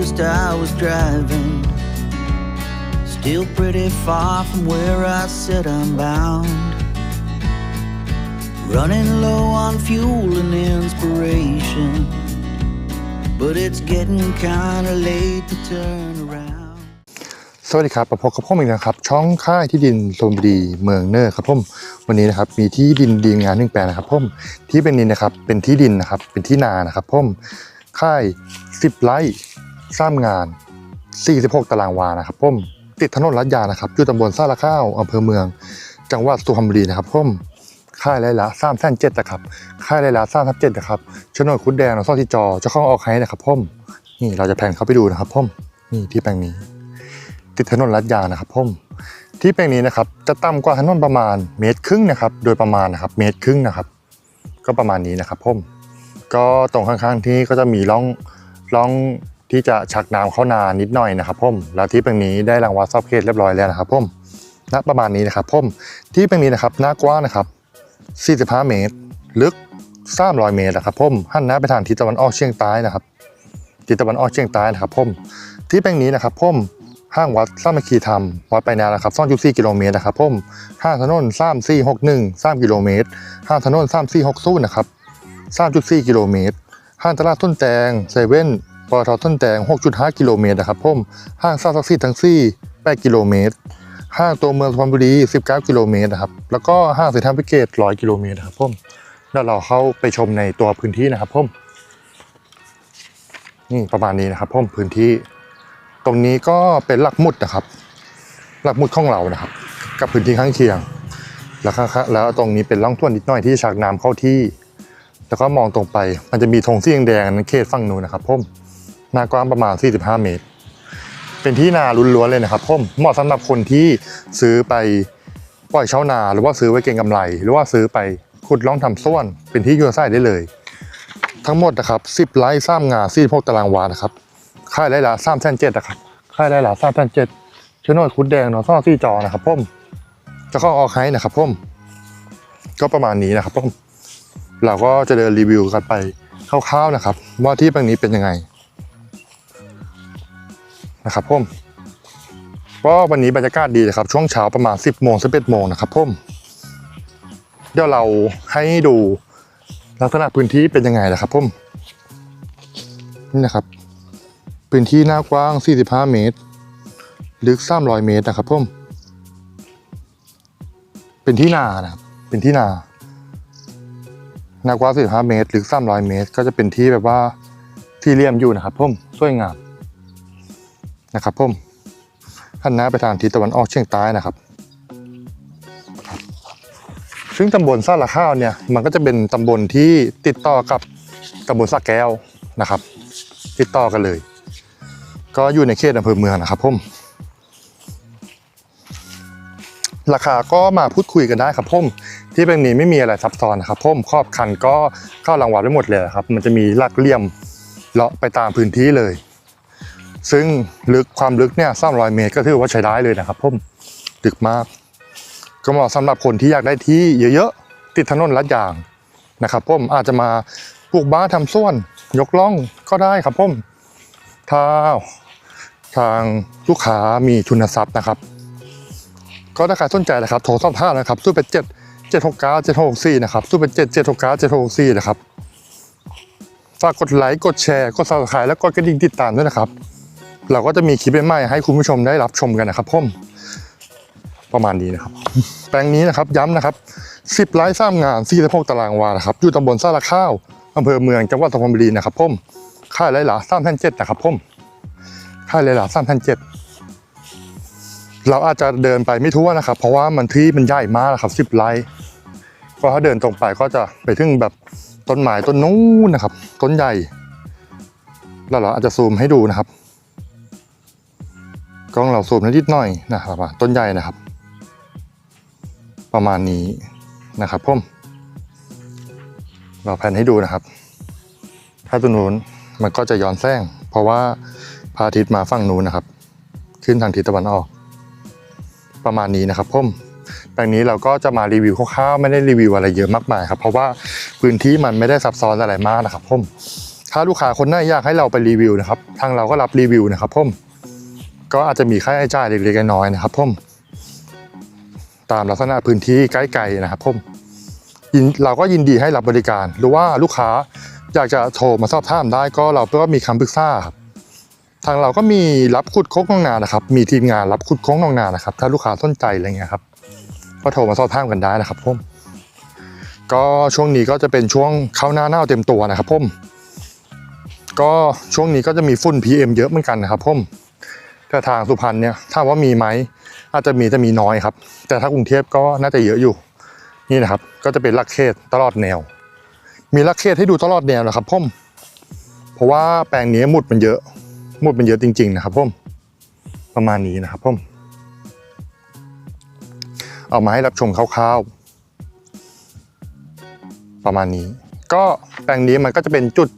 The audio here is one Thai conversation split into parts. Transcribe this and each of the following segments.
noticed I was driving. Still pretty far from where I said I'm bound. Running low on fuel and inspiration. But it's getting kinda late to turn around. สวัสดีครับประพบกับผมอีกนะครับ ช่องค่ายที่ดินโซนบุรีเมืองเนอร์ครับผมวันนี้นะครับมีที่ดินดีงานหนึ่งแปลงนะครับผมที่เป็นนี้นะครับเป็นที่ดินนะครับเป็นที่นานะครับผมค่าย 10ไร่ สร้างงาน 46 ตารางวานะครับผมติดถนนลัดยานะครับอยู่ตำบลซาละข้าวอำเภอเมือง จังหวัดสุพรรณบุรีนะครับผมค่ายไรละสามแสนเจ็ดนะครับค่ายไรละสามทับเจ็ดนะครับโฉนคุดแดงเราซ่อที่จอเจะเข้าออกให้นะครับผมนี่เราจะแผนเข้าไปดูนะครับผมนี่ที่แปลงนี้ ติดถนนลัดยานะครับผมที่แปลงนี้นะครับจะต่ำกว่าถนนประมาณเมตรครึ่งนะครับโดยประมาณนะครับเมตรครึ่งนะครับ ก็ประมาณนี้นะครับผมก็ตรงข้างๆที่ก็จะมีร่องร่อง ที่จะชักน้ำเข้านานิดหน่อยนะครับผมแล้วที่แปลงนี้ได้รางวัลซอบเขตเรียบร้อยแล้วนะครับผมณประมาณนี้นะครับผมที่แปลงนี้นะครับหน้ากว้างนะครับ 45 เมตร ลึก 300 เมตรนะครับผมหันหน้าไปทางทิศตะวันออกเฉียงใต้นะครับทิศตะวันออกเฉียงใต้นะครับผมที่แปลงนี้นะครับผมห้างวัดสามัคคีธรรม วัดไปนานะครับ2.4กิโลเมตรนะครับผมห้างถนน3461 3กิโลเมตร ห้างถนน3460นะครับ3.4กิโลเมตร ห้างตลาดต้นแตงเซเว่น ปตทต้นแตง6.5 กิโลเมตรนะครับผมห้างซาซักซีทั้งซี่ 8 กิโลเมตร ห้างตัวเมืองสุพรรณบุรี 19 กิโลเมตรนะครับแล้วก็ห้างเซ็นทรัลพิเกต 100 กิโลเมตรนะครับผมแล้วเราเข้าไปชมในตัวพื้นที่นะครับผมนี่ประมาณนี้นะครับผมพื้นที่ ตรงนี้ก็เป็นหลักมุดนะครับ หลักมุดของเรานะครับ กับพื้นที่ข้างเคียง แล้วข้างแล้วตรงนี้เป็นร่องท่วนนิดหน่อยที่ฉากน้ำเข้าที่ แล้วก็มองตรงไปมันจะมีธงสีแดงนั้นเขตฝั่งนู้นนะครับผม หน้ากว้างประมาณ 45 เมตร เป็นที่นาล้วนๆเลยนะครับผมเหมาะสำหรับคนที่ซื้อไปปล่อยเช่านาหรือว่าซื้อไว้เก็งกำไร หรือว่าซื้อไปขุดร่องทำส้วนเป็นที่อยู่อาศัยได้เลย ทั้งหมดนะครับ10ไร่สร้างงาน46ตารางวานะครับค่ายได้ละสามแสนเจ็ดนะครับค่ายได้ละสามแสนเจ็ดชนดคุดแดงนาะซ่อซี่จอนะครับพ่มจะเข้าออกให้นะครับพ่มก็ประมาณนี้นะครับพ่มเราก็จะเดินรีวิวกันไปคร่าวๆนะครับ ว่าที่แปลงนี้เป็นยังไง นะครับพ่มก็วันนี้บรรยากาศดีนะครับ ช่วงเช้าประมาณ 10โมง11โมงนะครับพ่มเดี๋ยวเราให้ดูลักษณะพื้นที่เป็นยังไงนะครับพ่มนี่นะครับ พื้นที่หน้ากว้าง 45 เมตร ลึก 300 เมตรนะครับผมเป็นที่นานะครับเป็นที่นาหน้ากว้าง 45 เมตร ลึก 300 เมตร ก็จะเป็นที่แบบว่าที่เลี่ยมอยู่นะครับผมสวยงาม นะครับผมหันหน้าไปทางทิศตะวันออกเฉียงใต้นะครับ ซึ่งตำบลซ่าละข้าวเนี่ยมันก็จะเป็นตำบลที่ติดต่อกับตำบลสระแก้วนะครับ ติดต่อกันเลย ก็อยู่ในเขตอำเภอเมืองนะครับผมราคาก็มาพูดคุยกันได้ครับผมที่เป็นนี้ไม่มีอะไรซับซ้อนนะครับผมครอบคันก็เข้ารางวัลไว้หมดเลยครับ มันจะมีลักเลี่ยมเลาะไปตามพื้นที่เลย ซึ่งลึกความลึกเนี่ย300เมตรก็ถือว่าใช้ได้เลยนะครับผมลึกมาก ก็เหมาะสำหรับคนที่อยากได้ที่เยอะๆ ติดถนนลัดยางนะครับผมอาจจะมาปลูกบ้านทำส้วน ยกล่องก็ได้ครับผมถ้าทางลูกค้ามีทุนทรัพย์นะครับ ก็ถ้าใครสนใจนะครับโทรสอบถามนะครับสู้เป็นเจ็ดเจ็ดหกเก้าเจ็ดหกสี่นะครับสู้เป็นเจ็ดเจ็ดหกเก้าเจ็ดหกสี่นะครับฝากกดไลค์กดแชร์กดซับสไครต์แล้วก็กระดิ่งติดตามด้วยนะครับ เราก็จะมีคลิปใหม่ให้คุณผู้ชมได้รับชมกันนะครับผมประมาณนี้นะครับ แปลงนี้นะครับย้ำนะครับสิบไร่สร้างงานสี่สิบหกตารางวานะครับอยู่ตำบลซาละข้าวอำเภอเมืองจังหวัดสุพรรณบุรีนะครับผมค่ายไรหลาสามพันเจ็ดนะครับผมค่ายไรหลาสามพันเจ็ดเราอาจจะเดินไปไม่ทั่วนะครับ เพราะว่ามันที่มันใหญ่มากนะครับสิบไร่ก็ถ้าเดินตรงไปก็จะไปถึงแบบต้นไม้ต้นนู้นนะครับ ต้นใหญ่แล้วเราอาจจะซูมให้ดูนะครับ กล้องเราซูมนิดหน่อยนะครับต้นใหญ่นะครับ ประมาณนี้นะครับผมเราแผนให้ดูนะครับ ถ้าตัวนู้นมันก็จะย้อนแสงเพราะว่าพระอาทิตย์มาฝั่งนู้นนะครับ ขึ้นทางทิศตะวันออก ประมาณนี้นะครับผมแปลงนี้เราก็จะมารีวิวคร่าวๆไม่ได้รีวิวอะไรเยอะมากมายครับ เพราะว่าพื้นที่มันไม่ได้ซับซ้อนอะไรมากนะครับผมถ้าลูกค้าคนไหนอยากให้เราไปรีวิวนะครับ ทางเราก็รับรีวิวนะครับผม ก็อาจจะมีค่าใช้จ่ายเล็กๆน้อยๆนะครับผมตามลักษณะพื้นที่ใกล้ๆนะครับผมยินเราก็ยินดีให้รับบริการ หรือว่าลูกค้าอยากจะโทรมาสอบถามได้ก็เราก็มีคำปรึกษาครับทางเราก็มีรับขุดโคกน้องนานะครับ มีทีมงานรับขุดโคกน้องนานะครับ ถ้าลูกค้าสนใจอะไรเงี้ยครับ ก็โทรมาสอบถามกันได้นะครับผมก็ช่วงนี้ก็จะเป็นช่วงเข้าหน้าหนาเต็มตัวนะครับผมก็ช่วงนี้ก็จะมีฝุ่น PM เยอะเหมือนกันนะครับผม แต่ทางสุพรรณเนี่ยถ้าว่ามีไหมอาจจะมีแต่มีน้อยครับ แต่ถ้ากรุงเทพก็น่าจะเยอะอยู่ นี่นะครับ ก็จะเป็นลักเขตตลอดแนว มีลักเขตให้ดูตลอดแนวนะครับผมเพราะว่าแปลงนี้หมุดมันเยอะหมุดมันเยอะจริง ๆ นะครับผมประมาณนี้นะครับผมเอามาให้รับชมคร่าวๆประมาณนี้ ก็แปลงนี้มันก็จะเป็นจุด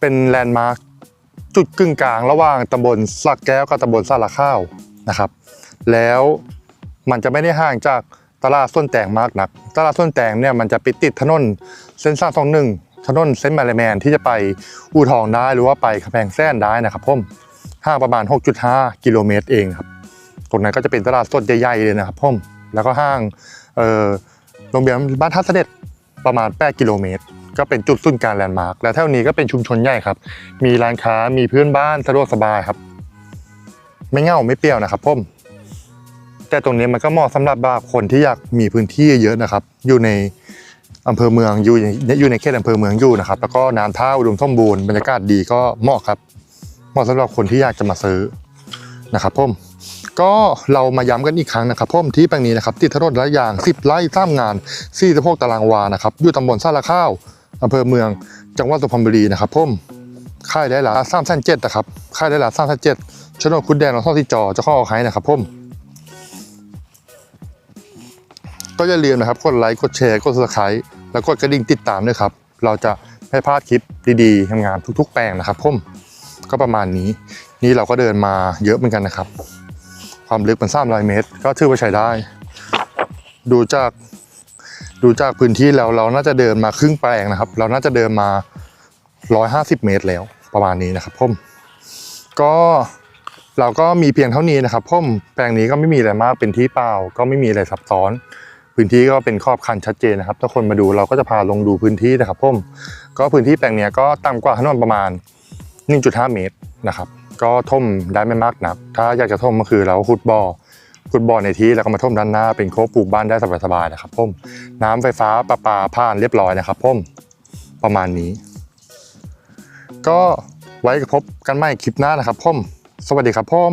เป็นแลนด์มาร์ค จุดกึ่งกลางระหว่างตำบลสักแก้วกับตำบลสาระข้าวนะครับ แล้วมันจะไม่ได้ห่างจากตลาดส้นแตงมากนัก ตลาดส้นแตงเนี่ยมันจะไปติดถนนเส้นสร้างสองหนึ่งถนนเส้นมาเลแมนที่จะไปอู่ทองได้หรือว่าไปกระแพงแซนได้นะครับผมห่างประมาณ 6.5 กิโลเมตรเองครับ ตรงนั้นก็จะเป็นตลาดสดใหญ่ๆเลยนะครับผมแล้วก็ห้างเออโรงเรียนบ้านท่าเสด็จประมาณ 8 กิโลเมตร ก็เป็นจุดศูนย์กลารแลนด์มาร์คและแถวนี้ก็เป็นชุมชนใหญ่ครับ มีร้านค้ามีเพื่อนบ้านสะดวกสบายครับ ไม่เงาไม่เปรี้ยวนะครับผมแต่ตรงนี้มันก็เหมาะสำหรับว่าคนที่อยากมีพื้นที่เยอะนะครับ อยู่ในอำเภอเมืองอยู่อยู่ในเขตอำเภอเมืองอยู่นะครับ แล้วก็น้ำท่าอุดมสมบูรณ์บรรยากาศดีก็เหมาะครับ เหมาะสำหรับคนที่อยากจะมาซื้อนะครับผมก็เรามาย้ำกันอีกครั้งนะครับผมที่แปลงนี้นะครับติดถนนระยาง 10 ไร่สร้างงาน46ตารางวานะครับอยู่ตำบลสาระข้าว อำเภอเมือง จังหวัดสุพรรณบุรีนะครับผมค่ายได้ละสามแสนเจ็ดนะครับค่ายได้ละสามแสนเจ็ดชนวนคุณแดงเราท่อที่จอจะข้อเอาให้นะครับผมก็อย่าลืมนะครับกดไลค์กดแชร์กด subscribe แล้วกดกระดิ่งติดตามด้วยครับ เราจะไม่พลาดคลิปดีๆทำงานทุก ๆ แปลงนะครับผมก็ประมาณนี้ นี่เราก็เดินมาเยอะเหมือนกันนะครับ ความลึกมัน300เมตร ก็ถือว่าใช้ได้ ดูจาก ดูจากพื้นที่แล้วเราน่าจะเดินมาครึ่งแปลงนะครับ เราน่าจะเดินมา 150 เมตรแล้วประมาณนี้นะครับผมก็เราก็มีเพียงเท่านี้นะครับผมแปลงนี้ก็ไม่มีอะไรมากเป็นที่เปล่า ก็ไม่มีอะไรซับซ้อน พื้นที่ก็เป็นครอบคันชัดเจนนะครับ ถ้าคนมาดูเราก็จะพาลงดูพื้นที่นะครับผมก็พื้นที่แปลงนี้ก็ต่ำกว่าถนนประมาณ 1.5 เมตรนะครับ ก็ท่มได้ไม่มากนัก ถ้าอยากจะท่มก็คือเราขุดบ่อ ขุดบ่อในที่แล้วก็มาท่มด้านหน้าเป็นโคบปลูกบ้านได้สบายๆนะครับพ่มน้ำไฟฟ้าประปาผ่านเรียบร้อยนะครับพ่มประมาณนี้ ก็ไว้พบกันใหม่คลิปหน้านะครับพ่มสวัสดีครับพ่ม